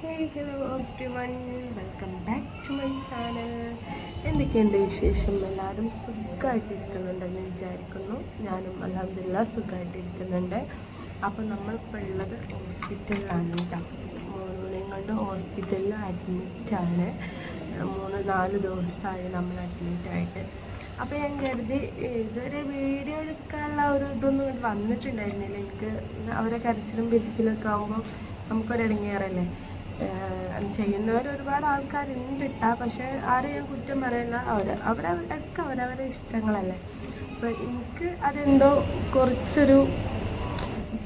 Hey hello everyone welcome back to my channel എന്തൊക്കെയുണ്ട് വിശേഷം? എല്ലാവരും സുഖമായിട്ടിരിക്കുന്നുണ്ടെന്ന് വിചാരിക്കുന്നു. ഞാനും അലഹമില്ല സുഖമായിട്ടിരിക്കുന്നുണ്ട് അപ്പോൾ നമ്മളിപ്പോൾ ഉള്ളത് ഹോസ്പിറ്റലിലാണ് കേട്ടോ മോനെയും കൊണ്ട് ഹോസ്പിറ്റലിൽ അഡ്മിറ്റാണ് മൂന്ന് നാല് ദിവസമായി നമ്മൾ അഡ്മിറ്റായിട്ട് അപ്പോൾ ഞാൻ കരുതി ഇതുവരെ വീഡിയോ എടുക്കാനുള്ള ഒരു ഇതൊന്നും വന്നിട്ടുണ്ടായിരുന്നില്ല. എനിക്ക് അവരെ കരച്ചിലും പിരിച്ചിലൊക്കെ ആകുമ്പോൾ നമുക്കൊരു ഇടങ്ങേറല്ലേ? ഏഹ് ചെയ്യുന്നവർ ഒരുപാട് ആൾക്കാരുണ്ട് ഇട്ടാ പക്ഷെ ആരും ഞാൻ കുറ്റം പറയില്ല. അവർ അവരവരുടെയൊക്കെ അവരവരുടെ ഇഷ്ടങ്ങളല്ലേ. അപ്പോൾ എനിക്ക് അതെന്തോ കുറച്ചൊരു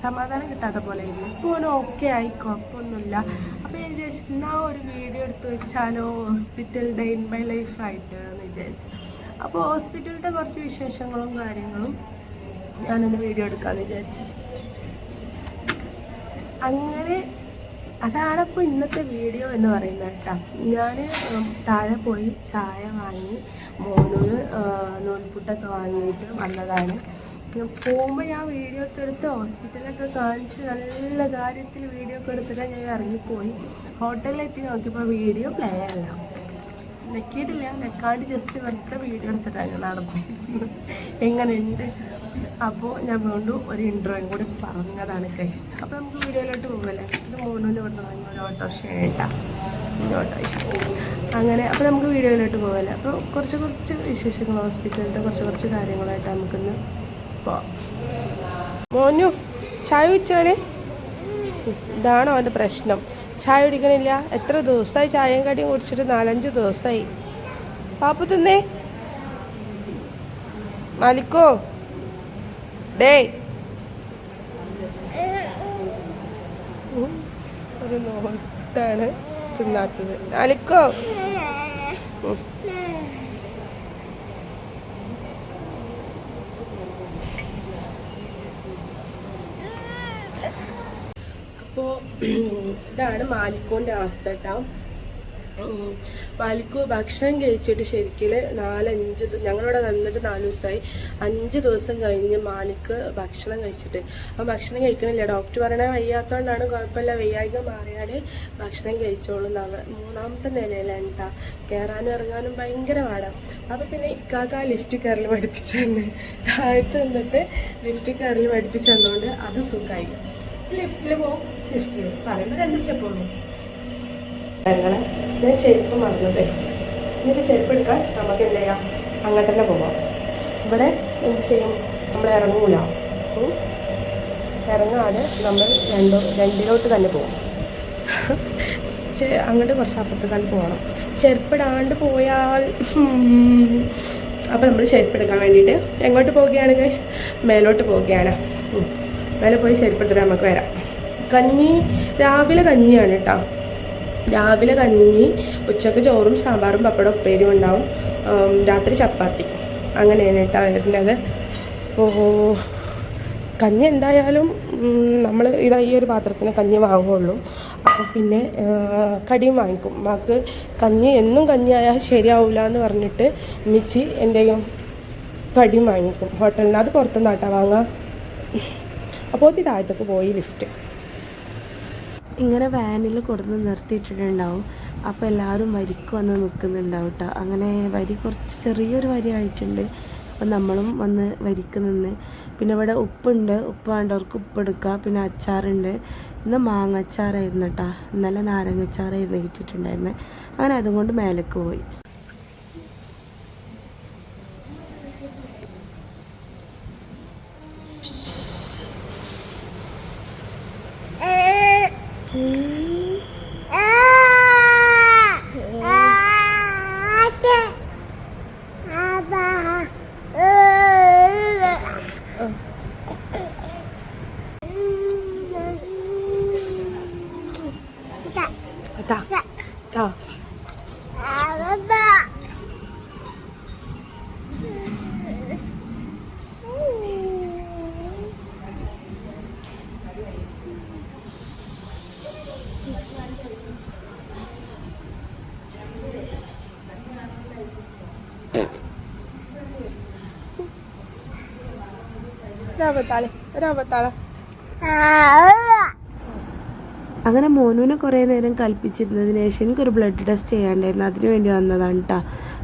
സമാധാനം കിട്ടാത്ത പോലെ ആയിരുന്നു. ഇപ്പോൾ ഓന് ഓക്കെ ആയി കുഴപ്പമൊന്നുമില്ല. അപ്പോൾ ഞാൻ വിചാരിച്ചു എന്നാ ഒരു വീഡിയോ എടുത്ത് വെച്ചാലോ hospital day in my life ആയിട്ട് എന്ന് വിചാരിച്ചു. അപ്പോൾ ഹോസ്പിറ്റലിന്റെ കുറച്ച് വിശേഷങ്ങളും കാര്യങ്ങളും ഞാനൊന്ന് വീഡിയോ എടുക്കാമെന്ന് വിചാരിച്ചു. അങ്ങനെ അതാണ് ഇപ്പോൾ ഇന്നത്തെ വീഡിയോ എന്ന് പറയുന്നത് കേട്ടോ. ഞാൻ താഴെ പോയി ചായ വാങ്ങി മോനൂന് നൂൽപുട്ടൊക്കെ വാങ്ങിയിട്ട് വന്നതാണ്. പോകുമ്പോൾ ഞാൻ വീഡിയോ ഒക്കെ എടുത്ത് ഹോസ്പിറ്റലൊക്കെ കാണിച്ച് നല്ല കാര്യത്തിൽ വീഡിയോ ഒക്കെ എടുത്തിട്ട് ഞാൻ ഇറങ്ങിപ്പോയി. ഹോട്ടലിലെത്തി നോക്കിയപ്പോൾ വീഡിയോ പ്ലേ അല്ല. നെക്കിയിട്ടില്ല. നെക്കാണ്ട് ജസ്റ്റ് വെറുതെ വീഡിയോ എടുത്തിട്ടാണ് നടന്നത്. എങ്ങനെയുണ്ട്? അപ്പോൾ ഞാൻ വീണ്ടും ഒരു ഇൻട്രോയും കൂടി പറഞ്ഞതാണ് കൈസ് അപ്പോൾ നമുക്ക് വീഡിയോയിലോട്ട് പോകല്ലേ ഇത് മൂന്നിന്റെ കൊണ്ട് വാങ്ങി ഒരു ഓട്ടോറിക്ഷ അങ്ങനെ അപ്പോൾ നമുക്ക് വീഡിയോയിലോട്ട് പോകല്ലേ അപ്പോൾ കുറച്ച് കുറച്ച് വിശേഷങ്ങൾ ഹോസ്പിറ്റലിന്റെ കുറച്ച് കുറച്ച് കാര്യങ്ങളായിട്ട് നമുക്കിന്ന് പോവാം. മോനു ചായ കുടിച്ചോടെ? ഇതാണ് അവന്റെ പ്രശ്നം. ചായ കുടിക്കണില്ല. എത്ര ദിവസമായി ചായയും കടിയും കുടിച്ചിട്ട് നാലഞ്ച് ദിവസമായി പാപ്പു തിന്നേ? മാലിക്കോ? ഡേ ഒരു നോട്ടാണ് തിന്നാത്തത്. അലിക്കോ. അപ്പോൾ ഇതാണ് മാലിക്കോന്റെ അവസ്ഥ കേട്ടോ. ഉം. മാലിക്കു ഭക്ഷണം കഴിച്ചിട്ട് ശരിക്കും നാലഞ്ച് ഞങ്ങളിവിടെ നിന്നിട്ട് നാല് ദിവസമായി അഞ്ച് ദിവസം കഴിഞ്ഞ് മാലിക്ക് ഭക്ഷണം കഴിച്ചിട്ട്. അപ്പം ഭക്ഷണം കഴിക്കണില്ല. ഡോക്ടർ പറയണ വയ്യാത്തതുകൊണ്ടാണ് കുഴപ്പമില്ല. വയ്യായിക മാറിയാൽ ഭക്ഷണം കഴിച്ചോളൂ എന്നാണ്. മൂന്നാമത്തെ നിലയിലാണ് കേട്ടോ കയറാനും ഇറങ്ങാനും ഭയങ്കര പാടാണ് അപ്പോൾ പിന്നെ ഇക്കാക്ക ലിഫ്റ്റ് കയറിൽ പഠിപ്പിച്ചു തന്നെ താഴത്ത് നിന്നിട്ട് ലിഫ്റ്റ് കയറിൽ പഠിപ്പിച്ചു തന്നുകൊണ്ട് അത് സുഖമായി ലിഫ്റ്റിൽ പോകും ലിഫ്റ്റിൽ പറയുമ്പോൾ രണ്ട് സ്റ്റെപ്പ് ഉള്ളൂ. ഞങ്ങളെ ഞാൻ ചെരുപ്പ് മറന്നു ഗൈസ് ഇനിയിപ്പോൾ ചെരുപ്പ് എടുക്കാൻ നമുക്ക് എന്ത് ചെയ്യാം? അങ്ങോട്ട് തന്നെ പോകാം ഇവിടെ എന്ത് ചെയ്യും? നമ്മൾ ഇറങ്ങൂല. ഇറങ്ങാതെ നമ്മൾ രണ്ടോ രണ്ടിലോട്ട് തന്നെ പോകും അങ്ങോട്ട് കുറച്ച് അപ്പുറത്തേക്കാൾ പോകണം. ചെരുപ്പിടാണ്ട് പോയാൽ അപ്പോൾ നമ്മൾ ചെരുപ്പെടുക്കാൻ വേണ്ടിയിട്ട് എങ്ങോട്ട് പോവുകയാണ് ഗൈസ് മേലോട്ട് പോവുകയാണ്. മേലെ പോയി ചെരുപ്പെടുത്തിട്ട് നമുക്ക് വരാം. കഞ്ഞി രാവിലെ കഞ്ഞിയാണ് കേട്ടോ. രാവിലെ കഞ്ഞി ഉച്ചയ്ക്ക് ചോറും സാമ്പാറും പപ്പടം ഉപ്പേരിയും ഉണ്ടാവും. രാത്രി ചപ്പാത്തി. അങ്ങനെയാണ് കേട്ടോ വരുന്നത്. അപ്പോൾ കഞ്ഞി എന്തായാലും നമ്മൾ ഇതാ ഈ ഒരു പാത്രത്തിന് കഞ്ഞി വാങ്ങുള്ളൂ. അപ്പോൾ പിന്നെ കടിയും വാങ്ങിക്കും. മാക്ക് കഞ്ഞി എന്നും കഞ്ഞിയായാൽ ശരിയാവില്ല എന്ന് പറഞ്ഞിട്ട് മിച്ചി എന്തെങ്കിലും കടിയും വാങ്ങിക്കും. ഹോട്ടലിൽ നിന്ന് അത് പുറത്തുനിന്നാട്ടാ വാങ്ങാം. അപ്പോൾ താഴത്തേക്ക് പോയി ലിഫ്റ്റ്. ഇങ്ങനെ വാനിൽ കൊടുന്ന് നിർത്തിയിട്ടിട്ടുണ്ടാവും. അപ്പോൾ എല്ലാവരും വരിക്ക് വന്ന് നിൽക്കുന്നുണ്ടാവും കേട്ടോ അങ്ങനെ വരി കുറച്ച് ചെറിയൊരു വരി ആയിട്ടുണ്ട്. അപ്പം നമ്മളും വന്ന് വരിക്ക് നിന്ന്. പിന്നെ ഇവിടെ ഉപ്പുണ്ട്. ഉപ്പ് വേണ്ടവർക്ക് ഉപ്പ് എടുക്കുക പിന്നെ അച്ചാറുണ്ട്. ഇന്ന് മാങ്ങ അച്ചാറായിരുന്നു കേട്ടോ ഇന്നലെ നാരങ്ങ അച്ചാറായിരുന്നു കിട്ടിയിട്ടുണ്ടായിരുന്നത് അങ്ങനെ അതും കൊണ്ട് മേലേക്ക് പോയി. ഒരാപത്താളെ ഒരാപത്താളെ അങ്ങനെ മോനുവിനെ കുറേ നേരം കൽപ്പിച്ചിരുന്നതിന് ശേഷം എനിക്കൊരു ബ്ലഡ് ടെസ്റ്റ് ചെയ്യാണ്ടായിരുന്നു അതിനു വേണ്ടി വന്നതാണ് കേട്ടോ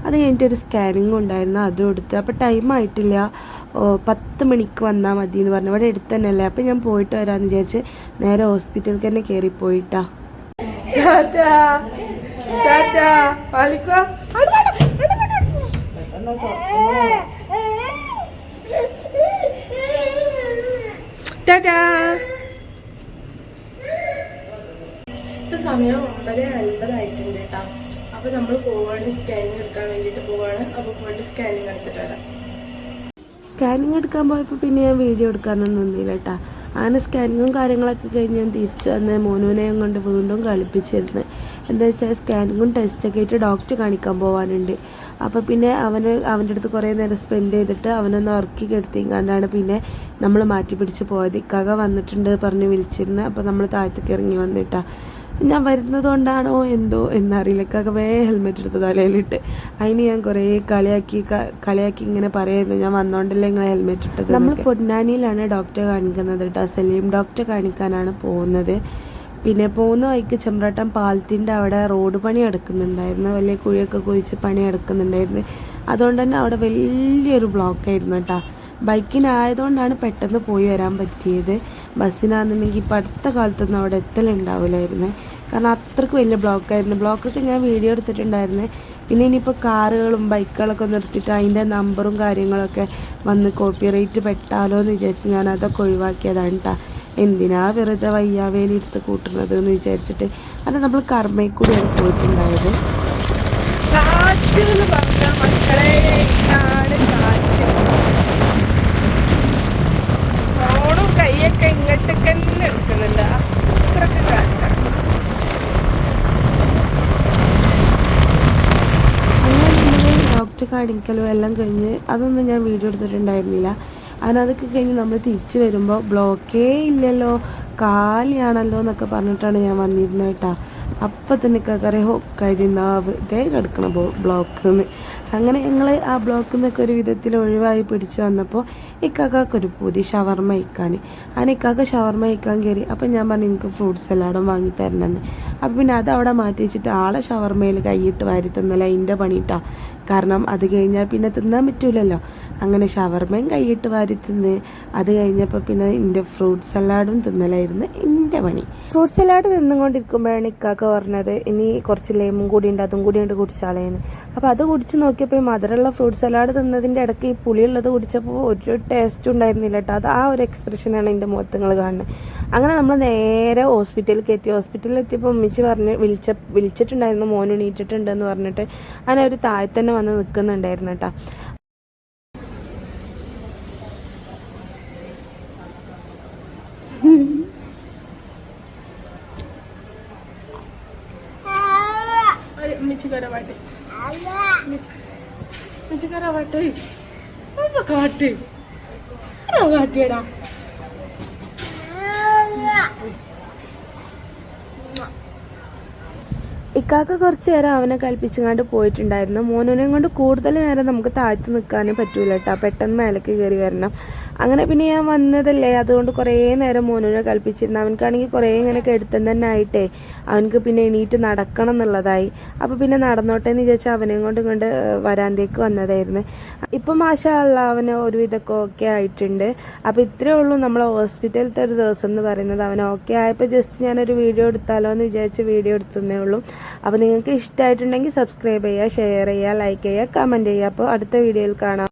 അത് കഴിഞ്ഞിട്ട് ഒരു സ്കാനിങ് ഉണ്ടായിരുന്നു. അതും എടുത്ത്. അപ്പോൾ ടൈം ആയിട്ടില്ല. ഓ, പത്ത് മണിക്ക് വന്നാൽ മതി എന്ന് പറഞ്ഞു. ഇവിടെ അടുത്ത് തന്നെയല്ലേ. അപ്പം ഞാൻ പോയിട്ട് വരാമെന്ന് വിചാരിച്ച് നേരെ ഹോസ്പിറ്റലിൽ തന്നെ കയറി പോയിട്ടാ ഇപ്പൊ സമയം ഒമ്പത് അൻപതായിട്ടുണ്ട് കേട്ടോ അപ്പൊ നമ്മൾ പോവാണ് സ്കാനിങ് എടുക്കാൻ വേണ്ടിയിട്ട് പോവാണ്. അപ്പൊ പോയിട്ട് സ്കാനിങ് എടുത്തിട്ട് വരാം. സ്കാനിങ് എടുക്കാൻ പോയപ്പോൾ പിന്നെ ഞാൻ വീഡിയോ എടുക്കാനൊന്നും നിന്നില്ല കേട്ടോ അങ്ങനെ സ്കാനിങ്ങും കാര്യങ്ങളൊക്കെ കഴിഞ്ഞ് ഞാൻ തിരിച്ചു വന്ന് മോനുവിനെയും കൊണ്ട് വീണ്ടും കളിപ്പിച്ചിരുന്നു. എന്താ വെച്ചാൽ സ്കാനിങ്ങും ടെസ്റ്റൊക്കെ ആയിട്ട് ഡോക്ടർ കാണിക്കാൻ പോകാനുണ്ട് അപ്പോൾ പിന്നെ അവന് അവന്റെ അടുത്ത് കുറേ നേരം സ്പെൻഡ് ചെയ്തിട്ട് അവനൊന്ന് ഉറക്കി കെടുത്തിങ്ങാണ്ടാണ് പിന്നെ നമ്മൾ മാറ്റി പിടിച്ച് പോയത്. ഇക്കാക വന്നിട്ടുണ്ട് പറഞ്ഞ് വിളിച്ചിരുന്നു. അപ്പോൾ നമ്മൾ താഴത്തേക്ക് ഇറങ്ങി വന്നിട്ടാ. ഞാൻ വരുന്നത് കൊണ്ടാണോ എന്തോ എന്നറിയില്ല. ഇക്കാക്ക വേ ഹെൽമെറ്റ് എടുത്ത് തലയിലിട്ട്. അതിന് ഞാൻ കുറേ കളിയാക്കി കളിയാക്കി ഇങ്ങനെ പറയായിരുന്നു ഞാൻ വന്നോണ്ടല്ലേ ഇങ്ങനെ ഹെൽമെറ്റ് ഇട്ടത് നമ്മൾ പൊന്നാനിയിലാണ് ഡോക്ടറെ കാണിക്കുന്നത് കേട്ടോ സലീം ഡോക്ടറെ കാണിക്കാനാണ് പോകുന്നത്. പിന്നെ പോകുന്ന വഴിക്ക് ചെമ്പ്രാട്ടം പാലത്തിന്റെ അവിടെ റോഡ് പണി എടുക്കുന്നുണ്ടായിരുന്നു വലിയ കുഴിയൊക്കെ കുഴിച്ച് പണി എടുക്കുന്നുണ്ടായിരുന്നു അതുകൊണ്ട് തന്നെ അവിടെ വലിയൊരു ബ്ലോക്ക് ബ്ലോക്കായിരുന്നു കേട്ടോ. ബൈക്കിനായതുകൊണ്ടാണ് പെട്ടെന്ന് പോയി വരാൻ പറ്റിയത്. ബസ്സിനാണെന്നുണ്ടെങ്കിൽ ഇപ്പം അടുത്ത കാലത്തൊന്നും അവിടെ എത്തലുണ്ടാവില്ലായിരുന്നു. കാരണം അത്രയ്ക്ക് വലിയ ബ്ലോക്കായിരുന്നു. ബ്ലോക്കൊക്കെ ഞാൻ വീഡിയോ എടുത്തിട്ടുണ്ടായിരുന്നു. പിന്നെ ഇനിയിപ്പോൾ കാറുകളും ബൈക്കുകളൊക്കെ നിർത്തിയിട്ട് അതിന്റെ നമ്പറും കാര്യങ്ങളൊക്കെ വന്ന് കോപ്പിറൈറ്റ് പെട്ടാലോ എന്ന് വിചാരിച്ച് ഞാൻ അതൊക്കെ ഒഴിവാക്കിയതാണ് കേട്ടോ എന്തിനാ വെറുതെ വയ്യാവേലി എടുത്ത് കൂട്ടുന്നത് എന്ന് വിചാരിച്ചിട്ട്. അത് നമ്മൾ കർമ്മയിൽ കൂടിയാണ് പോയിട്ടുണ്ടായത്. പറഞ്ഞാൽ മക്കളെ ഇതാണ് കാറ്റ് ഫോണും കൈയൊക്കെ ഇങ്ങോട്ടൊക്കെ തന്നെ എടുക്കുന്നുണ്ട് അത്രയ്ക്ക് കാറ്റാണ് അങ്ങനെ നമ്മൾ ഡോക്ടറെ എല്ലാം കഴിഞ്ഞ് അതൊന്നും ഞാൻ വീഡിയോ എടുത്തിട്ടുണ്ടായിരുന്നില്ല. അങ്ങനെ അതൊക്കെ കഴിഞ്ഞ് നമ്മൾ തിരിച്ചു വരുമ്പോൾ ബ്ലോക്കേ ഇല്ലല്ലോ കാലിയാണല്ലോ എന്നൊക്കെ പറഞ്ഞിട്ടാണ് ഞാൻ വന്നിരുന്നത് കേട്ടോ. അപ്പം തന്നെ കക്കറിയ ഹോ കരിനാവ് ഇതേ കിടക്കണം ബ്ലോക്ക് നിന്ന് അങ്ങനെ ഞങ്ങൾ ആ ബ്ലോക്കിൽ നിന്നൊക്കെ ഒരു വിധത്തിൽ ഒഴിവായി പിടിച്ചു വന്നപ്പോൾ ഇക്കാക്കൊരു പൂതി ഷവർമ്മ ഇക്കാൻ അങ്ങനെ ഇക്കാക്ക ഷവർമ്മ ഇക്കാൻ കയറി അപ്പം ഞാൻ പറഞ്ഞു എനിക്ക് ഫ്രൂട്ട് സലാഡും വാങ്ങി തരണമെന്ന് അപ്പം പിന്നെ അത് അവിടെ മാറ്റി വെച്ചിട്ട് ആളെ ഷവർമ്മയിൽ കൈയിട്ട് വാരി തന്നല്ല അതിന്റെ പണിയിട്ടാ കാരണം അത് കഴിഞ്ഞാൽ പിന്നെ തിന്നാൻ പറ്റൂലല്ലോ. അങ്ങനെ ഷവർമയും കൈയിട്ട് വാരി തിന്ന് അത് കഴിഞ്ഞപ്പോൾ പിന്നെ എന്റെ ഫ്രൂട്ട് സലാഡും തിന്നലായിരുന്നു എന്റെ പണി. ഫ്രൂട്ട് സലാഡ് തിന്നുകൊണ്ടിരിക്കുമ്പോഴാണ് ഇക്കാക്ക പറഞ്ഞത് ഇനി കുറച്ച് ലേമും കൂടി ഉണ്ട് അതും കൂടി ഉണ്ട് കുടിച്ചാളേന്ന്. അപ്പോൾ അത് കുടിച്ച് നോക്കിയപ്പോൾ ഈ മധുരമുള്ള ഫ്രൂട്ട് സലാഡ് തിന്നതിന്റെ ഇടയ്ക്ക് ഈ പുളിയുള്ളത് കുടിച്ചപ്പോൾ ഒരു ടേസ്റ്റ് ഉണ്ടായിരുന്നില്ല കേട്ടോ അത് ആ ഒരു എക്സ്പ്രഷനാണ് എന്റെ മുഖത്ത് നിങ്ങൾ കാണുന്നത്. അങ്ങനെ നമ്മൾ നേരെ ഹോസ്പിറ്റലിലേക്ക് എത്തി ഹോസ്പിറ്റലിൽ എത്തിയപ്പോൾ ഉമ്മിച്ച് പറഞ്ഞ് വിളിച്ച വിളിച്ചിട്ടുണ്ടായിരുന്നു മോൻ എണീറ്റിട്ടുണ്ടെന്ന് പറഞ്ഞിട്ട്. അങ്ങനെ അവർ താഴെ തന്നെ വന്ന് നിൽക്കുന്നുണ്ടായിരുന്നു കേട്ടോ. മിച്ചുകരവാട്ടെ മിച്ചുകരവാട്ടെ കാട്ട്. കാട്ടിയടാ. ഇക്കാക്ക കുറച്ച് നേരം അവനെ കൽപ്പിച്ചങ്ങാണ്ട് പോയിട്ടുണ്ടായിരുന്നു. മോനോനെയും കൊണ്ട് കൂടുതൽ നേരം നമുക്ക് താഴ്ത്തി നിൽക്കാനേ പറ്റൂല കേട്ടോ പെട്ടെന്ന് മേലേക്ക് കയറി വരണം. അങ്ങനെ പിന്നെ ഞാൻ വന്നതല്ലേ അതുകൊണ്ട് കുറേ നേരം മോനുനെ കൽപ്പിച്ചിരുന്നു. അവനക്കാണെങ്കിൽ കുറേ ഇങ്ങനെ കെടുത്തം തന്നെ ആയിട്ടേ അവനക്ക് പിന്നെ എണീറ്റ് നടക്കണം എന്നുള്ളതായി. അപ്പോൾ പിന്നെ നടന്നോട്ടെ എന്ന് വിചാരിച്ചാൽ അവനെയും കൊണ്ട് കൊണ്ട് വരാന്തേക്ക് വന്നതായിരുന്നു. ഇപ്പം മാഷല്ല അവന് ഒരുവിധമൊക്കെ ഓക്കെ ആയിട്ടുണ്ട്. അപ്പോൾ ഇത്രയേ ഉള്ളൂ നമ്മൾ ഹോസ്പിറ്റലത്തെ ഒരു ദിവസം എന്ന് പറയുന്നത്. അവൻ ഓക്കെ ആയപ്പോൾ ജസ്റ്റ് ഞാനൊരു വീഡിയോ എടുത്താലോ എന്ന് വിചാരിച്ച് വീഡിയോ എടുത്തതേ ഉള്ളൂ. അപ്പോൾ നിങ്ങൾക്ക് ഇഷ്ടമായിട്ടുണ്ടെങ്കിൽ സബ്സ്ക്രൈബ് ചെയ്യുക ഷെയർ ചെയ്യുക ലൈക്ക് ചെയ്യുക കമന്റ് ചെയ്യുക. അപ്പോൾ അടുത്ത വീഡിയോയിൽ കാണാം.